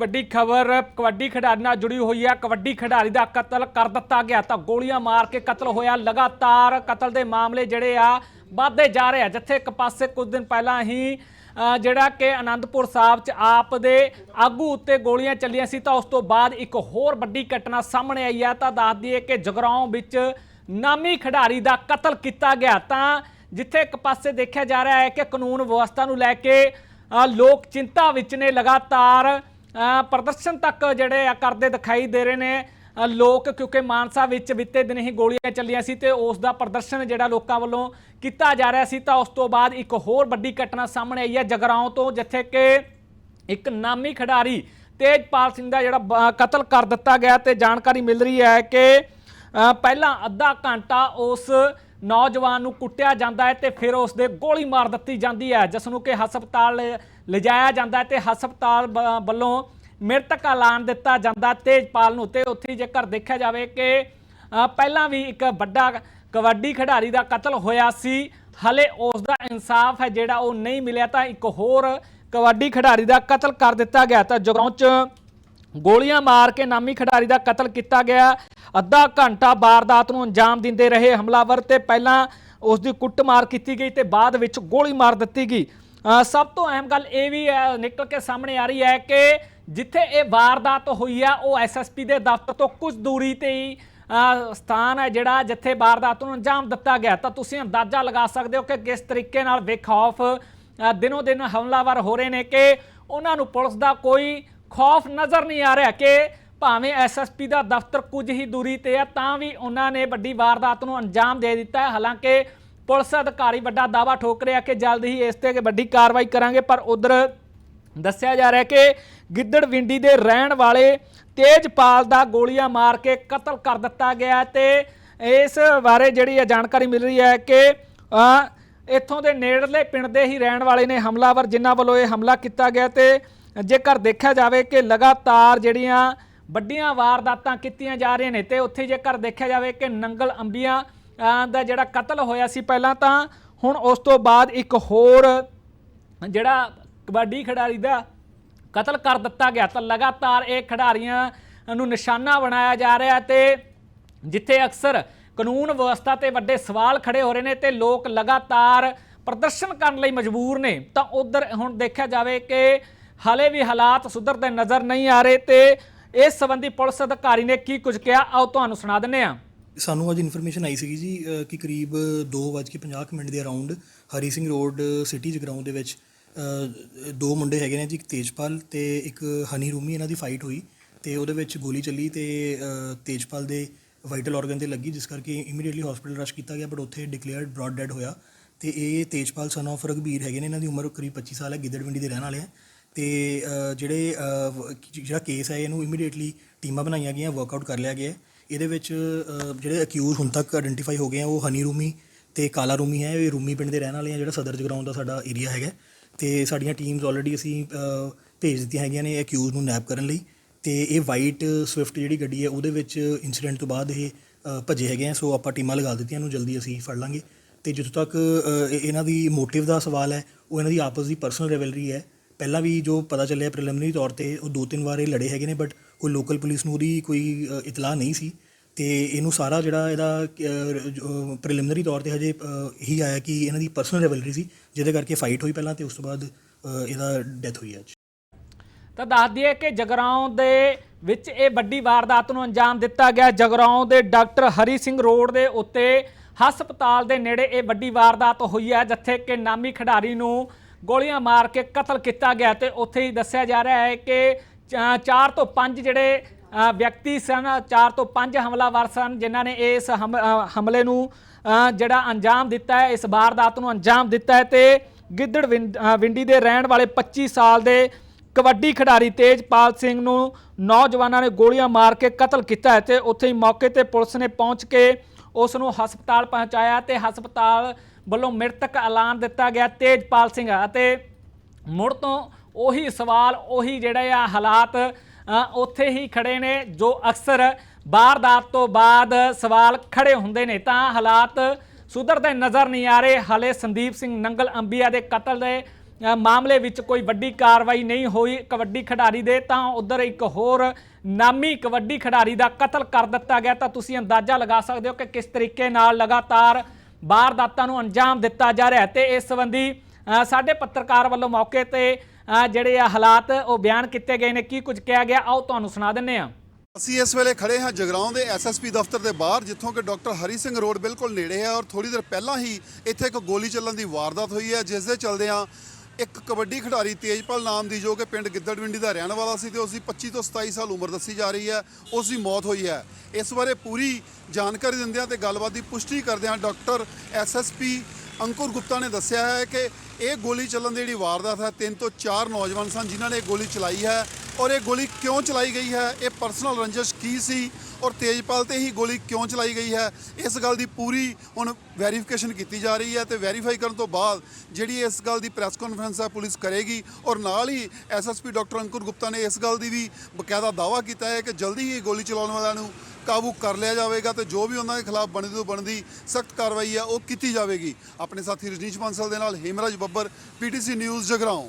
ਵੱਡੀ ਖਬਰ, ਕਬੱਡੀ ਖਿਡਾਰੀ ਨਾਲ ਜੁੜੀ ਹੋਈ ਹੈ। ਕਬੱਡੀ ਖਿਡਾਰੀ ਦਾ ਕਤਲ ਕਰ ਦਿੱਤਾ ਗਿਆ ਤਾਂ ਗੋਲੀਆਂ ਮਾਰ ਕੇ ਕਤਲ ਹੋਇਆ। ਲਗਾਤਾਰ ਕਤਲ ਦੇ ਮਾਮਲੇ ਜਿਹੜੇ ਆ ਵੱਧਦੇ ਜਾ ਰਹੇ ਆ, ਜਿੱਥੇ ਇੱਕ ਪਾਸੇ ਕੁਝ ਦਿਨ ਪਹਿਲਾਂ ਹੀ ਜਿਹੜਾ ਕਿ ਆਨੰਦਪੁਰ ਸਾਹਿਬ ਚ ਆਪ ਦੇ ਆਗੂ ਉੱਤੇ ਗੋਲੀਆਂ ਚੱਲੀਆਂ ਸੀ ਤਾਂ ਉਸ ਤੋਂ ਬਾਅਦ ਇੱਕ ਹੋਰ ਵੱਡੀ ਘਟਨਾ ਸਾਹਮਣੇ ਆਈ ਆ। ਤਾਂ ਦੱਸ ਦਈਏ ਕਿ ਜਗਰਾਉਂ ਵਿੱਚ ਨਾਮੀ ਖਿਡਾਰੀ ਦਾ ਕਤਲ ਕੀਤਾ ਗਿਆ ਤਾਂ ਜਿੱਥੇ ਇੱਕ ਪਾਸੇ ਦੇਖਿਆ ਜਾ ਰਿਹਾ ਹੈ ਕਿ ਕਾਨੂੰਨ ਵਿਵਸਥਾ ਨੂੰ ਲੈ ਕੇ ਲੋਕ ਚਿੰਤਾ ਵਿੱਚ ਨੇ। ਲਗਾਤਾਰ ਪ੍ਰਦਰਸ਼ਨ ਤੱਕ ਜਿਹੜੇ ਆ ਕਰਦੇ ਦਿਖਾਈ ਦੇ ਰਹੇ ਨੇ। ਲੋਕ ਕਿਉਂਕਿ ਮਾਨਸਾ ਵਿੱਚ ਬੀਤੇ ਦਿਨ ਹੀ ਗੋਲੀਆਂ ਚੱਲੀਆਂ ਸੀ ਤੇ ਉਸ ਦਾ ਪ੍ਰਦਰਸ਼ਨ ਜਿਹੜਾ ਲੋਕਾਂ ਵੱਲੋਂ ਕੀਤਾ ਜਾ ਰਿਹਾ ਸੀ ਤਾਂ ਉਸ ਤੋਂ ਬਾਅਦ ਇੱਕ ਹੋਰ ਵੱਡੀ ਘਟਨਾ ਸਾਹਮਣੇ ਆਈ ਹੈ ਜਗਰਾਉਂ ਤੋਂ, ਜਿੱਥੇ ਕਿ ਇੱਕ ਨਾਮੀ ਖਿਡਾਰੀ ਤੇਜਪਾਲ ਸਿੰਘ ਦਾ ਜਿਹੜਾ ਬ- ਕਤਲ ਕਰ ਦਿੱਤਾ ਗਿਆ ਤੇ ਜਾਣਕਾਰੀ ਮਿਲ ਰਹੀ ਹੈ ਕਿ ਪਹਿਲਾਂ ਅੱਧਾ ਘੰਟਾ ਉਸ ਨੌਜਵਾਨ ਨੂੰ ਕੁੱਟਿਆ ਜਾਂਦਾ ਹੈ ਤੇ ਫਿਰ ਉਸ ਦੇ ਗੋਲੀ ਮਾਰ ਦਿੱਤੀ ਜਾਂਦੀ ਹੈ, ਜਿਸ ਨੂੰ ਕਿ ਹਸਪਤਾਲ ਲਿ- ਲਿਜਾਇਆ ਜਾਂਦਾ ਹੈ ਤੇ ਹਸਪਤਾਲ ਬ- ਵੱਲੋਂ ਮ੍ਰਿਤਕ ਐਲਾਨ ਦਿੱਤਾ ਜਾਂਦਾ ਤੇਜਪਾਲ ਨੂੰ ਤੇ ਉੱਥੇ ਜੇਕਰ ਦੇਖਿਆ ਜਾਵੇ ਕਿ ਪਹਿਲਾਂ ਵੀ ਇੱਕ ਵੱਡਾ ਕਬੱਡੀ ਖਿਡਾਰੀ ਦਾ ਕਤਲ ਹੋਇਆ ਸੀ, ਹਲੇ ਉਸ ਦਾ ਇਨਸਾਫ ਹੈ ਜਿਹੜਾ ਉਹ ਨਹੀਂ ਮਿਲਿਆ ਤਾਂ ਇੱਕ ਹੋਰ ਕਬੱਡੀ ਖਿਡਾਰੀ ਦਾ ਕਤਲ ਕਰ ਦਿੱਤਾ ਗਿਆ ਤਾਂ ਜਗਰਾਉਂ ਚ ਗੋਲੀਆਂ ਮਾਰ ਕੇ ਨਾਮੀ ਖਿਡਾਰੀ ਦਾ ਕਤਲ ਕੀਤਾ ਗਿਆ। ਅੱਧਾ ਘੰਟਾ ਵਾਰਦਾਤ ਨੂੰ ਅੰਜਾਮ ਦਿੰਦੇ ਰਹੇ ਹਮਲਾਵਰ ਤੇ ਪਹਿਲਾਂ ਉਸ ਦੀ ਕੁੱਟਮਾਰ ਕੀਤੀ ਗਈ ਤੇ ਬਾਅਦ ਵਿੱਚ ਗੋਲੀ ਮਾਰ ਦਿੱਤੀ ਗਈ। ਸਭ ਤੋਂ ਅਹਿਮ ਗੱਲ ਇਹ ਵੀ ਅ, ਨਿਕਲ ਕੇ ਸਾਹਮਣੇ ਆ ਰਹੀ ਹੈ ਕਿ ਜਿੱਥੇ ਇਹ ਵਾਰਦਾਤ ਹੋਈ ਆ ਉਹ ਐਸਐਸਪੀ ਦੇ ਦਫ਼ਤਰ ਤੋਂ ਕੁਝ ਦੂਰੀ ਤੇ ਹੀ ਸਥਾਨ ਹੈ ਜਿਹੜਾ ਜਿੱਥੇ ਵਾਰਦਾਤ ਨੂੰ ਅੰਜਾਮ ਦਿੱਤਾ ਗਿਆ। ਤਾਂ ਤੁਸੀਂ ਅੰਦਾਜ਼ਾ ਲਗਾ ਸਕਦੇ ਹੋ ਕਿ ਕਿਸ ਤਰੀਕੇ ਨਾਲ ਬੇਖੌਫ ਦਿਨੋ ਦਿਨ ਹਮਲਾਵਰ ਹੋ ਰਹੇ ਨੇ ਕਿ ਉਹਨਾਂ ਨੂੰ ਪੁਲਿਸ ਦਾ ਕੋਈ ਖੌਫ ਨਜ਼ਰ ਨਹੀਂ ਆ ਰਿਹਾ ਕਿ ਭਾਵੇਂ ਐਸਐਸਪੀ ਦਾ ਦਫ਼ਤਰ ਕੁਝ ਹੀ ਦੂਰੀ ਤੇ ਹੈ ਤਾਂ ਵੀ ਉਹਨਾਂ ਨੇ ਵੱਡੀ ਵਾਰਦਾਤ ਨੂੰ ਅੰਜਾਮ ਦੇ ਦਿੱਤਾ ਹੈ। ਹਾਲਾਂਕਿ ਪੁਲਿਸ ਅਧਿਕਾਰੀ ਵੱਡਾ ਦਾਵਾ ਠੋਕ ਰਿਹਾ ਕਿ ਜਲਦ ਹੀ ਇਸ ਤੇ ਵੱਡੀ ਕਾਰਵਾਈ ਕਰਾਂਗੇ, ਪਰ ਉਧਰ ਦੱਸਿਆ ਜਾ ਰਿਹਾ ਕਿ ਗਿੱਦੜਵਿੰਡੀ ਦੇ ਰਹਿਣ ਵਾਲੇ ਤੇਜਪਾਲ ਦਾ ਗੋਲੀਆਂ ਮਾਰ ਕੇ ਕਤਲ ਕਰ ਦਿੱਤਾ ਗਿਆ ਤੇ ਇਸ ਬਾਰੇ ਜਿਹੜੀ ਹੈ ਜਾਣਕਾਰੀ ਮਿਲ ਰਹੀ ਹੈ ਕਿ ਇੱਥੋਂ ਦੇ ਨੇੜਲੇ ਪਿੰਡ ਦੇ ਹੀ ਰਹਿਣ ਵਾਲੇ ਨੇ ਹਮਲਾਵਰ, ਜਿਨ੍ਹਾਂ ਵੱਲੋਂ ਇਹ ਹਮਲਾ ਕੀਤਾ ਗਿਆ ਤੇ ਜੇਕਰ ਦੇਖਿਆ ਜਾਵੇ ਕਿ ਲਗਾਤਾਰ ਜਿਹੜੀਆਂ ਵੱਡੀਆਂ ਵਾਰਦਾਤਾਂ ਕੀਤੀਆਂ ਜਾ ਰਹੀਆਂ ਨੇ ਤੇ ਉੱਥੇ ਜੇਕਰ ਦੇਖਿਆ ਜਾਵੇ ਕਿ ਨੰਗਲ ਅੰਬੀਆਂ ਦਾ ਜਿਹੜਾ ਕਤਲ ਹੋਇਆ ਸੀ ਪਹਿਲਾਂ ਤਾਂ ਹੁਣ ਉਸ ਤੋਂ ਬਾਅਦ ਇੱਕ ਹੋਰ ਜਿਹੜਾ ਕਬੱਡੀ ਖਿਡਾਰੀ ਦਾ ਕਤਲ ਕਰ ਦਿੱਤਾ ਗਿਆ ਤਾਂ ਲਗਾਤਾਰ ਇਹ ਖਿਡਾਰੀਆਂ ਨੂੰ ਨਿਸ਼ਾਨਾ ਬਣਾਇਆ ਜਾ ਰਿਹਾ ਤੇ ਜਿੱਥੇ ਅਕਸਰ ਕਾਨੂੰਨ ਵਿਵਸਥਾ ਤੇ ਵੱਡੇ ਸਵਾਲ ਖੜੇ ਹੋ ਰਹੇ ਨੇ ਤੇ ਲੋਕ ਲਗਾਤਾਰ ਪ੍ਰਦਰਸ਼ਨ ਕਰਨ ਲਈ ਮਜਬੂਰ ਨੇ, ਤਾਂ ਉਧਰ ਹੁਣ ਦੇਖਿਆ ਜਾਵੇ ਕਿ ਹਾਲੇ ਵੀ ਹਾਲਾਤ ਸੁਧਰਦੇ ਨਜ਼ਰ ਨਹੀਂ ਆ ਰਹੇ ਤੇ ਇਸ ਸੰਬੰਧੀ ਪੁਲਿਸ ਅਧਿਕਾਰੀ ਨੇ ਕੀ ਕੁਝ ਕਿਹਾ, ਆਓ ਤੁਹਾਨੂੰ ਸੁਣਾ ਦਿੰਨੇ ਆ ਸਾਨੂੰ ਅੱਜ ਇਨਫੋਰਮੇਸ਼ਨ ਆਈ ਸੀਗੀ ਜੀ ਅ, ਕਿ ਕਰੀਬ 2:50 ਮਿੰਟ ਦੇ around Hari Singh road city Jagraon ਦੇ ਵਿੱਚ ਅ, ਦੋ ਮੁੰਡੇ ਹੈਗੇ ਨੇ ਜੀ ਇੱਕ ਤੇਜਪਾਲ ਤੇ ਇੱਕ ਹਨੀ ਰੂਮੀ ਇਹਨਾਂ ਦੀ ਫਾਈਟ ਹੋਈ ਤੇ ਉਹਦੇ ਵਿੱਚ ਗੋਲੀ ਚੱਲੀ ਤੇ ਅ, ਤੇਜਪਾਲ ਦੇ ਵਾਈਟਲ ਆਰਗਨ ਤੇ ਲੱਗੀ ਜਿਸ ਕਰਕੇ ਇਮੀਡੀਏਟਲੀ ਹਸਪੀਟਲ ਰਸ਼ ਕੀਤਾ ਗਿਆ ਬਟ ਉੱਥੇ ਡਿਕਲੇਅਰਡ ਬ੍ਰੌਡ ਡੈਡ ਹੋਇਆ ਤੇ ਇਹ ਤੇਜਪਾਲ ਸਨ ਆਫ ਰਘਬੀਰ ਹੈਗੇ ਨੇ ਇਹਨਾਂ ਦੀ ਉਮਰ ਕਰੀਬ 25 ਸਾਲ ਹੈ ਗਿੱਦੜਵਿੰਡੀ ਦੇ ਰਹਿਣ ਵਾਲੇ ਆ ਤੇ ਅ, ਜਿਹੜੇ ਅ, ਵ- ਜਿਹੜਾ ਕੇਸ ਹੈ ਇਹਨੂੰ ਇਮੀਡੀਏਟਲੀ ਟੀਮਾਂ ਬਣਾਈਆਂ ਗਈਆਂ ਵਰਕਆਊਟ ਕਰ ਲਿਆ ਗਿਆ ਹੈ। ਇਹਦੇ ਵਿੱਚ ਜਿਹੜੇ ਅਕਿਊਜ਼ ਹੁਣ ਤੱਕ ਆਇਡੈਂਟੀਫਾਈ ਹੋ ਗਏ ਆ ਉਹ ਹਨੀ ਰੂਮੀ ਤੇ ਕਾਲਾ ਰੂਮੀ ਹੈ। ਇਹ ਰੂਮੀ ਪਿੰਡ ਦੇ ਰਹਿਣ ਵਾਲੇ ਆ ਜਿਹੜਾ ਸਦਰ ਜਗਰਾਉਂ ਦਾ ਸਾਡਾ ਏਰੀਆ ਹੈਗਾ। ਤੇ ਸਾਡੀਆਂ ਟੀਮਸ ਆਲਰੇਡੀ ਅਸੀਂ ਭੇਜ ਦਿੱਤੀਆਂ ਹੈਗੀਆਂ ਨੇ ਅਕਿਊਜ਼ ਨੂੰ ਨੈਪ ਕਰਨ ਲਈ। ਤੇ ਇਹ ਵਾਈਟ ਸਵਿਫਟ ਜਿਹੜੀ ਗੱਡੀ ਹੈ ਉਹਦੇ ਵਿੱਚ ਇਨਸੀਡੈਂਟ ਤੋਂ ਬਾਅਦ ਇਹ ਅ, ਭੱਜੇ ਹੈਗੇ ਆ। ਸੋ ਆਪਾਂ ਟੀਮਾਂ ਲਗਾ ਦਿੱਤੀਆਂ ਨੂੰ ਜਲਦੀ ਅਸੀਂ ਫੜ ਲਾਂਗੇ। ਤੇ ਜਿੱਥੋਂ ਤੱਕ ਇਹਨਾਂ ਦੀ ਮੋਟਿਵ ਦਾ ਸਵਾਲ ਹੈ ਉਹ ਇਹਨਾਂ ਦੀ ਆਪਸ ਦੀ ਪਰਸਨਲ ਰਿਵਲਰੀ ਹੈ। ਪਹਿਲਾਂ ਵੀ ਜੋ ਪਤਾ ਚੱਲਿਆ ਪ੍ਰੀਲਿਮਿਨਰੀ ਤੌਰ ਤੇ ਉਹ ਦੋ ਤਿੰਨ ਵਾਰ ਇਹ ਲੜੇ ਹੈਗੇ ਨੇ ਬਟ ਕੋਈ ਲੋਕਲ ਪੁਲਿਸ ਨੂੰ ਉਹਦੀ ਕੋਈ ਇਤਲਾਹ ਨਹੀਂ ਸੀ ਤੇ ਇਹਨੂੰ ਸਾਰਾ ਜਿਹੜਾ ਇਹਦਾ ਪ੍ਰੀਲਿਮਿਨਰੀ ਤੌਰ ਤੇ ਹਜੇ ਹੀ ਆਇਆ ਕਿ ਇਹਨਾਂ ਦੀ ਪਰਸਨਲ ਰਿਵਲਰੀ ਸੀ, ਜਿਹਦੇ ਕਰਕੇ ਫਾਈਟ ਹੋਈ ਪਹਿਲਾਂ ਤੇ ਉਸ ਤੋਂ ਬਾਅਦ ਇਹਦਾ ਡੈਥ ਹੋਈ ਅੱਜ। ਤਾਂ ਦੱਸ ਦਈਏ ਕਿ ਜਗਰਾਉਂ ਦੇ ਵਿੱਚ ਇਹ ਵੱਡੀ ਵਾਰਦਾਤ ਨੂੰ ਅੰਜਾਮ ਦਿੱਤਾ ਗਿਆ। ਜਗਰਾਉਂ ਦੇ ਡਾਕਟਰ ਹਰੀ ਸਿੰਘ ਰੋਡ ਦੇ ਉੱਤੇ ਹਸਪਤਾਲ ਦੇ ਨੇੜੇ ਇਹ ਵੱਡੀ ਵਾਰਦਾਤ ਹੋਈ ਹੈ, ਜਿੱਥੇ ਕਿ ਨਾਮੀ ਖਿਡਾਰੀ ਨੂੰ ਗੋਲੀਆਂ ਮਾਰ ਕੇ ਕਤਲ ਕੀਤਾ ਗਿਆ ਤੇ ਉੱਥੇ ਹੀ ਦੱਸਿਆ ਜਾ ਰਿਹਾ ਹੈ ਕਿ ਚਾਰ ਤੋਂ ਪੰਜ ਜਿਹੜੇ ਵਿਅਕਤੀ ਸਨ, ਚਾਰ ਤੋਂ ਪੰਜ ਹਮਲਾਵਰ ਸਨ, ਜਿਨ੍ਹਾਂ ਨੇ ਇਸ ਹਮ- ਹਮਲੇ ਨੂੰ ਜਿਹੜਾ ਅੰਜਾਮ ਦਿੱਤਾ ਹੈ, ਇਸ ਵਾਰਦਾਤ ਨੂੰ ਅੰਜਾਮ ਦਿੱਤਾ ਹੈ ਤੇ ਗਿੱਦੜ ਵਿੰਡ- ਵਿੰਡੀ ਦੇ ਰਹਿਣ ਵਾਲੇ 25 ਸਾਲ ਦੇ ਕਬੱਡੀ ਖਿਡਾਰੀ ਤੇਜਪਾਲ ਸਿੰਘ ਨੂੰ ਨੌਜਵਾਨਾਂ ਨੇ ਗੋਲੀਆਂ ਮਾਰ ਕੇ ਕਤਲ ਕੀਤਾ ਹੈ ਤੇ ਉੱਥੇ ਹੀ ਮੌਕੇ ਤੇ ਪੁਲਿਸ ਨੇ ਪਹੁੰਚ ਕੇ ਉਸ ਨੂੰ ਹਸਪਤਾਲ ਪਹੁੰਚਾਇਆ ਤੇ ਹਸਪਤਾਲ ਵੱਲੋਂ ਮ੍ਰਿਤਕ ਐਲਾਨ ਦਿੱਤਾ ਗਿਆ ਤੇਜਪਾਲ ਸਿੰਘ ਅਤੇ ਮੁੜ ਤੋਂ ਉਹੀ ਸਵਾਲ, ਉਹੀ ਜਿਹੜੇ ਆ ਹਾਲਾਤ ਉੱਥੇ ਹੀ ਖੜੇ ਨੇ ਜੋ ਅਕਸਰ ਵਾਰਦਾਤ ਤੋਂ ਬਾਅਦ ਸਵਾਲ ਖੜੇ ਹੁੰਦੇ ਨੇ। ਤਾਂ ਹਾਲਾਤ ਸੁਧਰਦੇ ਨਜ਼ਰ ਨਹੀਂ ਆ ਰਹੇ। ਹਲੇ ਸੰਦੀਪ ਸਿੰਘ ਨੰਗਲ ਅੰਬੀਆ ਦੇ ਕਤਲ ਦੇ ਮਾਮਲੇ ਵਿੱਚ ਕੋਈ ਵੱਡੀ ਕਾਰਵਾਈ ਨਹੀਂ ਹੋਈ। ਕਬੱਡੀ ਖਿਡਾਰੀ ਦੇ ਤਾਂ ਉਧਰ ਇੱਕ ਹੋਰ ਨਾਮੀ ਕਬੱਡੀ ਖਿਡਾਰੀ ਦਾ ਕਤਲ ਕਰ ਦਿੱਤਾ ਗਿਆ। ਤਾਂ ਤੁਸੀਂ ਅੰਦਾਜ਼ਾ ਲਗਾ ਸਕਦੇ ਹੋ ਕਿ ਕਿਸ ਤਰੀਕੇ ਨਾਲ ਲਗਾਤਾਰ ਵਾਰਦਾਤਾਂ ਨੂੰ ਅੰਜਾਮ ਦਿੱਤਾ ਜਾ ਰਿਹਾ ਹੈ। ਤੇ ਇਸ ਸੰਬੰਧੀ ਸਾਡੇ ਪੱਤਰਕਾਰ ਵੱਲੋਂ ਮੌਕੇ ਤੇ ਜਿਹੜੇ ਆ ਹਾਲਾਤ ਉਹ ਬਿਆਨ ਕੀਤੇ ਗਏ ਨੇ, ਕੀ ਕੁਝ ਕਿਹਾ ਗਿਆ? ਆਓ ਤੁਹਾਨੂੰ ਸੁਣਾ ਦਿੰਨੇ ਆ ਅਸੀਂ ਇਸ ਵੇਲੇ ਖੜੇ ਹਾਂ ਜਗਰਾਉਂ ਦੇ ਐਸਐਸਪੀ ਦਫ਼ਤਰ ਦੇ ਬਾਹਰ, ਜਿੱਥੋਂ ਕਿ ਡਾਕਟਰ ਹਰੀ ਸਿੰਘ ਰੋਡ ਬਿਲਕੁਲ ਨੇੜੇ ਹੈ ਔਰ ਥੋੜੀ ਦੇਰ ਪਹਿਲਾਂ ਹੀ ਇੱਥੇ ਇੱਕ ਗੋਲੀ ਚੱਲਣ ਦੀ ਵਾਰਦਾਤ ਹੋਈ ਹੈ, ਜਿਸ ਦੇ ਚਲਦਿਆਂ ਇੱਕ ਕਬੱਡੀ ਖਿਡਾਰੀ ਤੇਜਪਾਲ ਨਾਮ ਦੀ, ਜੋ ਕਿ ਪਿੰਡ ਗਿੱਦੜਵਿੰਡੀ ਦਾ ਰਹਿਣ ਵਾਲਾ ਸੀ ਤੇ ਉਸ ਦੀ 25 ਤੋਂ 27 ਸਾਲ ਉਮਰ ਦੱਸੀ ਜਾ ਰਹੀ ਹੈ ਉਸ ਦੀ ਮੌਤ ਹੋਈ ਹੈ। ਇਸ ਬਾਰੇ ਪੂਰੀ ਜਾਣਕਾਰੀ ਦਿੰਦਿਆਂ ਤੇ ਗੱਲਬਾਤ ਦੀ ਪੁਸ਼ਟੀ ਕਰਦਿਆਂ ਡਾਕਟਰ ਐਸਐਸਪੀ ਅੰਕੁਰ ਗੁਪਤਾ ਨੇ ਦੱਸਿਆ ਹੈ ਕਿ ਇਹ ਗੋਲੀ ਚੱਲਣ ਦੀ ਜਿਹੜੀ ਵਾਰਦਾਤ ਹੈ, ਤਿੰਨ ਤੋਂ ਚਾਰ ਨੌਜਵਾਨ ਸਨ ਜਿਨ੍ਹਾਂ ਨੇ ਇਹ ਗੋਲੀ ਚਲਾਈ ਹੈ। ਔਰ ਇਹ ਗੋਲੀ ਕਿਉਂ ਚਲਾਈ ਗਈ ਹੈ? ਇਹ ਪਰਸਨਲ ਰੰਜਿਸ਼ ਕੀ ਸੀ? ਔਰ ਤੇਜਪਾਲ ਤੇ ਹੀ ਗੋਲੀ ਕਿਉਂ ਚਲਾਈ ਗਈ ਹੈ? ਇਸ ਗੱਲ ਦੀ ਪੂਰੀ ਹੁਣ ਵੈਰੀਫਿਕੇਸ਼ਨ ਕੀਤੀ ਜਾ ਰਹੀ ਹੈ ਤੇ ਵੈਰੀਫਾਈ ਕਰਨ ਤੋਂ ਬਾਅਦ ਜਿਹੜੀ ਇਸ ਗੱਲ ਦੀ ਪ੍ਰੈਸ ਕਾਨਫਰੰਸ ਹੈ, ਪੁਲਿਸ ਕਰੇਗੀ। ਔਰ ਨਾਲ ਹੀ ਐਸਐਸਪੀ ਡਾਕਟਰ ਅੰਕੁਰ ਗੁਪਤਾ ਨੇ ਇਸ ਗੱਲ ਦੀ ਵੀ ਬਕਾਇਦਾ ਦਾਅਵਾ ਕੀਤਾ ਹੈ ਕਿ ਜਲਦੀ ਹੀ ਗੋਲੀ ਚਲਾਉਣ ਵਾਲਿਆਂ ਨੂੰ ਕਾਬੂ ਕਰ ਲਿਆ ਜਾਵੇਗਾ ਤੇ ਜੋ ਵੀ ਉਹਨਾਂ ਦੇ ਖਿਲਾਫ ਬਣਦੀ ਤੋਂ ਬਣਦੀ ਸਖਤ ਕਾਰਵਾਈ ਆ, ਉਹ ਕੀਤੀ ਜਾਵੇਗੀ। ਆਪਣੇ ਸਾਥੀ ਰਜਨੀਸ਼ ਬਾਂਸਲ ਦੇ ਨਾਲ ਹੇਮਰਾਜ ਬੱਬਰ, ਪੀਟੀਸੀ ਨਿਊਜ਼ ਜਗਰਾਉਂ।